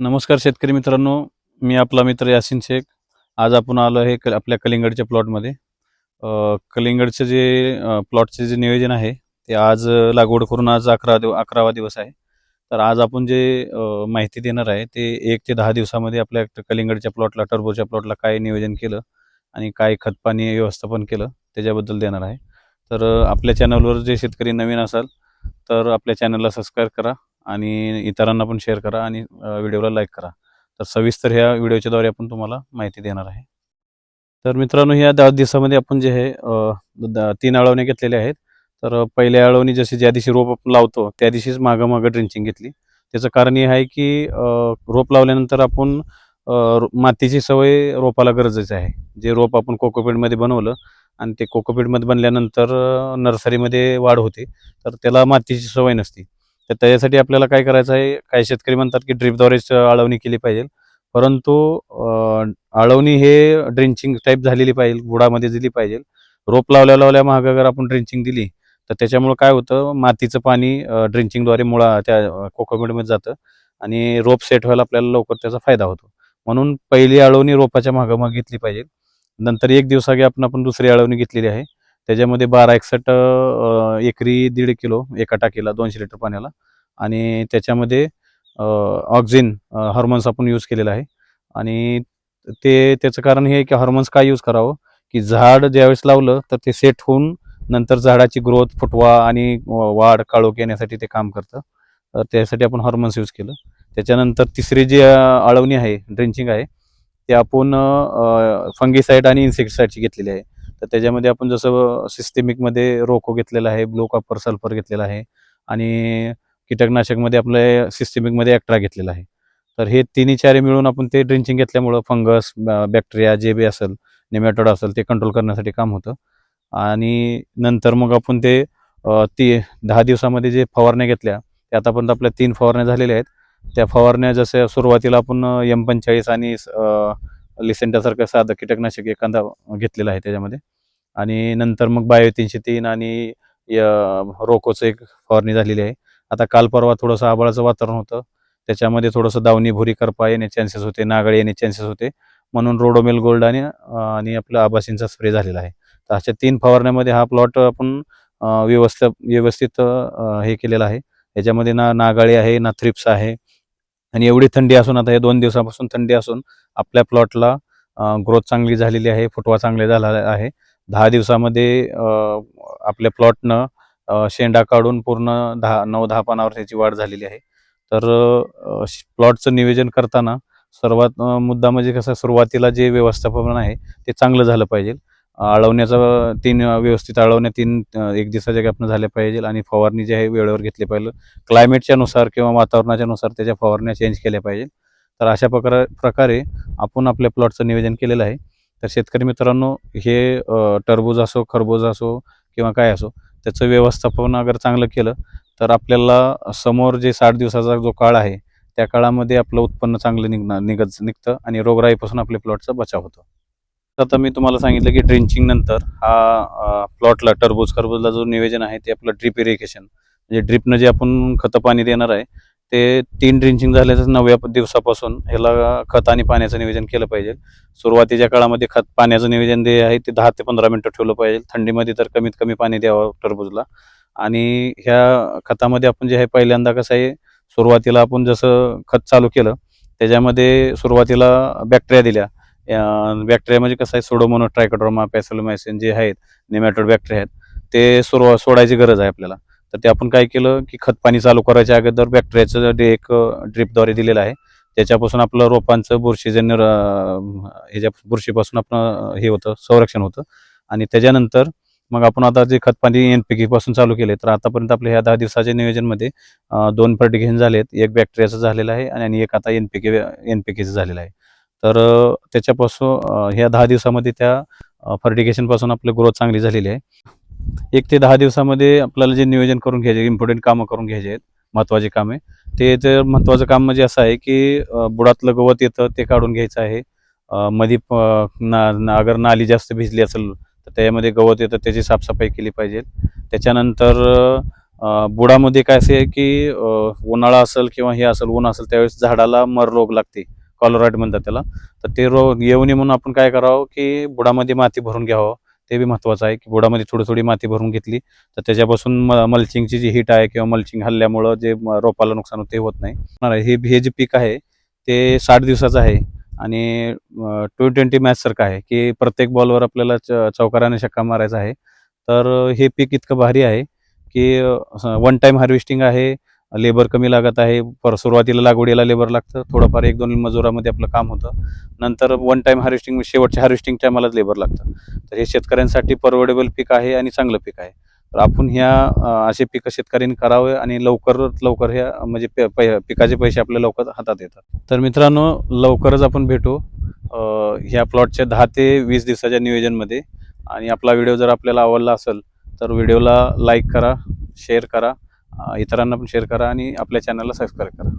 नमस्कार शेतकरी मित्रांनो मी आपला मित्र यासिन शेख. आज आपण आलो आहे क आपल्या कलिंगडच्या प्लॉटमध्ये कलिंगडचं जे प्लॉटचे जे नियोजन आहे ते आज लागवड करून आज अकरा दिव अकरावा दिवस आहे. तर आज आपण जे माहिती देणार आहे ते एक ते दहा दिवसामध्ये आपल्या कलिंगडच्या प्लॉटला टर्बोच्या प्लॉटला काय नियोजन केलं आणि काय खतपाणी व्यवस्थापन केलं त्याच्याबद्दल देणार आहे. तर आपल्या चॅनलवर जे शेतकरी नवीन असाल तर आपल्या चॅनलला सबस्क्राईब करा. आणि इतरांना पण शेअर करा आणि व्हिडिओला लाईक करा. तर सविस्तर ह्या व्हिडिओच्याद्वारे आपण तुम्हाला माहिती देणार आहे. तर मित्रांनो ह्या दहा दिवसामध्ये आपण जे आहे द- तीन अळवण्या घेतलेल्या आहेत. तर पहिल्या अळवणी जशी ज्या दिवशी रोप आपण लावतो त्या दिवशीच मागं मागं ड्रिंचिंग घेतली. त्याचं कारण हे आहे की रोप लावल्यानंतर आपण रो- मातीची सवय रोपाला गरजेची आहे. जे रोप आपण कोकोपीटमध्ये बनवलं आणि ते कोकोपीटमध्ये बनल्यानंतर नर्सरीमध्ये वाढ होते तर त्याला मातीची सवय नसते. तर त्याच्यासाठी आपल्याला काय करायचं आहे काही शेतकरी म्हणतात की ड्रिपद्वारेच आळवणी केली पाहिजे. परंतु अळवणी हे ड्रिंचिंग टाईप झालेली पाहिजे बुडामध्ये दिली पाहिजे. रोप लावल्या लावल्या महाग अगर आपण ड्रिंचिंग दिली तर त्याच्यामुळं काय होतं मातीचं पाणी ड्रिंचिंगद्वारे मुळा त्या कोकोपीटमध्ये जातं आणि रोप सेट व्हायला आपल्याला लवकर त्याचा फायदा होतो. म्हणून पहिली आळवणी रोपाच्या मागं मग घेतली पाहिजे. नंतर एक दिवसागे आपण आपण दुसरी अळवणी घेतलेली आहे. त्याच्यामध्ये बारा एकसष्ट एकरी दीड किलो एका टाकीला दोनशे लिटर पाण्याला. आणि त्याच्यामध्ये ऑक्झिन हॉर्मोन्स आपण यूज केलेला आहे. आणि ते त्याचं कारण हे आहे की हॉर्मोन्स काय यूज करावं? की झाड ज्यावेळेस लावलं तर ते सेट होऊन नंतर झाडाची ग्रोथ फुटवा आणि वाढ काळोख येण्यासाठी ते काम करतं. तर त्यासाठी आपण हॉर्मोन्स यूज केलं. त्याच्यानंतर तिसरी जी अळवणी आळवणी आहे ड्रिंचिंग आहे ते आपण फंगीसाईड आणि इन्सेक्टिसाईडची घेतलेली आहे. तर त्याच्यामध्ये आपण जसं सिस्टेमिकमध्ये रोको घेतलेला आहे ब्लो कॉपर सल्फर घेतलेला आहे आणि कीटकनाशकमध्ये आपलं सिस्टेमिकमध्ये ॲक्ट्रा घेतलेला आहे. तर हे तिन्ही चारे मिळून आपण ते ड्रिंचिंग घेतल्यामुळं फंगस बॅक्टेरिया जे बी असेल नेमॅटोड असेल ते कंट्रोल करण्यासाठी काम होतं. आणि नंतर मग आपण ते ती दहा दिवसामध्ये जे फवारण्या घेतल्या त्या आतापर्यंत आपल्या तीन फवारण्या झालेल्या आहेत. त्या फवारण्या जसं सुरुवातीला आपण एम पंचेचाळीस आणि लिसेंटासारखं साधं कीटकनाशक एखादा घेतलेला आहे त्याच्यामध्ये. आणि नंतर मग बायो तीनशे तीन आणि रोकोचं एक फवारणी झालेली आहे. आता काल परवा थोडंसं आबाळाचं वातावरण होतं. त्याच्यामध्ये थोडंसं दावणी भुरी करपा येणे चान्सेस होते नागाळे येणे चान्सेस होते. म्हणून रोडोमेल गोल्ड आणि आणि आपलं आबासींचा स्प्रे झालेला आहे. तर अशा तीन फवारण्यामध्ये हा प्लॉट आपण व्यवस्थित व्यवस्थित हे केलेला आहे. याच्यामध्ये ना नागाळी आहे ना थ्रिप्स आहे. आणि एवढी थंडी असून आता हे दोन दिवसापासून थंडी असून आपल्या प्लॉटला ग्रोथ चांगली झालेली आहे फुटवा चांगले झाला आहे. दहा दिवसामध्ये आपल्या प्लॉटनं शेंडा काढून पूर्ण दहा नऊ दहा पानावर त्याची वाढ झालेली आहे. तर प्लॉटचं नियोजन करताना सर्वात मुद्दा म्हणजे कसं सुरुवातीला जे व्यवस्थापन आहे ते चांगलं झालं पाहिजे. अळवण्याचं तीन व्यवस्थित आळवण्या तीन एक दिवसाच्या गॅपनं झाल्या पाहिजे आणि फवारणी जी आहे वेळेवर घेतली पाहिजे. क्लायमेटच्या नुसार किंवा वातावरणाच्या नुसार त्याच्या फवारण्या चेंज केल्या पाहिजे. तर अशा प्रकार प्रकारे आपण आपल्या प्लॉटचं नियोजन केलेलं आहे. तर शेतकरी मित्रांनो हे टरबूज असो खरबूज असो किंवा काय असो त्याचं व्यवस्थापन अगर चांगलं केलं तर आपल्याला समोर जे साठ दिवसाचा जो काळ आहे त्या काळामध्ये आपलं उत्पन्न चांगलं निघणार निघत निघतं आणि रोगराईपासून आपल्या प्लॉटचा बचाव होतो. आता मी तुम्हाला सांगितलं की ड्रिंचिंग नंतर हा प्लॉटला टरबूज खरबूजला जो नियोजन आहे ते आपलं ड्रिप इरिगेशन म्हणजे ड्रिपनं जे आपण खतं पाणी देणार आहे ते तीन ड्रिंचिंग झाल्याचं नवव्या दिवसापासून ह्याला खत आणि पाण्याचं नियोजन केलं पाहिजे. सुरुवातीच्या काळामध्ये खत पाण्याचं नियोजन जे आहे ते दहा ते पंधरा मिनटं ठेवलं पाहिजे. थंडीमध्ये तर कमीत कमी पाणी द्यावं टरबूजला. आणि ह्या खतामध्ये आपण जे आहे पहिल्यांदा कसं आहे सुरुवातीला आपण जसं खत चालू केलं त्याच्यामध्ये सुरुवातीला बॅक्टेरिया दिल्या. बॅक्टेरिया म्हणजे कसं आहे सोडोमोनो ट्रायकोड्रोमा पॅसोलोमायसिन जे आहेत नेमॅटोड बॅक्टेरिया आहेत ते सुरुवात सोडायची गरज आहे आपल्याला. तर ते आपण काय केलं की खत पाणी चालू करायच्या अगोदर बॅक्टेरियाचं डे एक ड्रिपद्वारे दिलेलं आहे त्याच्यापासून आपलं रोपांचं बुरशीजन्य ह्याच्या बुरशीपासून आपण हे होतं संरक्षण होतं. आणि त्याच्यानंतर मग आपण आता जे खत पाणी एन पी पासून चालू केले तर आतापर्यंत आपल्या ह्या दहा दिवसाच्या नियोजनमध्ये दोन फर्टिगेशन झालेत. एक बॅक्टेरियाचं झालेलं आहे आणि एक आता N P K N P केचं झालेलं आहे. तर त्याच्यापासून ह्या दहा दिवसामध्ये त्या फर्टिगेशनपासून आपली ग्रोथ चांगली झालेली आहे. एक ते दहा दिवसामध्ये आपल्याला जे नियोजन करून घ्यायचे इम्पॉर्टंट कामं करून घ्यायचे आहेत महत्त्वाचे कामे ते तर महत्त्वाचं काम म्हणजे असं आहे की बुडातलं गवत येतं ते काढून घ्यायचं आहे. मध्ये ना अगर नाली जास्त भिजली असेल तर त्यामध्ये गवत येतं त्याची साफसफाई केली पाहिजे. त्याच्यानंतर बुडामध्ये काय असे आहे की उन्हाळा असेल किंवा हे असेल ऊन असेल त्यावेळेस झाडाला मर रोग लागते. कॉलोराईड म्हणतात त्याला. तर ते रोग येऊ नये म्हणून आपण काय करावं की बुडामध्ये माती भरून घ्यावं. ते बी महत्त्वाचं आहे की बोडामध्ये थोडी थोडी माती भरून घेतली तर त्याच्यापासून म मल्चिंगची जी हीट आहे किंवा मल्चिंग हल्ल्यामुळं जे म- रोपाला नुकसान होते ते होत नाही. हे हे जे पीक आहे ते साठ दिवसाचं आहे आणि टू ट्वेंटी मॅचसारखं आहे की प्रत्येक बॉलवर आपल्याला च चौकाराने शक्का मारायचा आहे. तर हे पीक इतकं भारी आहे की वन टाईम हार्वेस्टिंग आहे लेबर कमी लागत आहे. पर सुरुवातीला लागवडीला लेबर लागतं. थोडंफार एक दोन मजुरामध्ये आपलं काम होतं. नंतर वन टाईम हार्वेस्टिंग शेवटच्या हार्वेस्टिंग टायमालाच लेबर लागतं. तर हे शेतकऱ्यांसाठी परवडेबल पीक आहे आणि चांगलं पीक आहे. तर आपण ह्या असे पिकं शेतकऱ्यांनी करावे आणि लवकरात लवकर ह्या म्हणजे पै- पिकाचे पैसे आपल्या लवकर हातात येतात. तर मित्रांनो लवकरच आपण भेटू ह्या प्लॉटच्या दहा ते वीस दिवसाच्या नियोजनमध्ये. आणि आपला व्हिडिओ जर आपल्याला आवडला असेल तर व्हिडिओला लाईक करा शेअर करा. इतरांना पण शेअर करा आणि आपल्या चॅनलला सबस्क्राईब करा.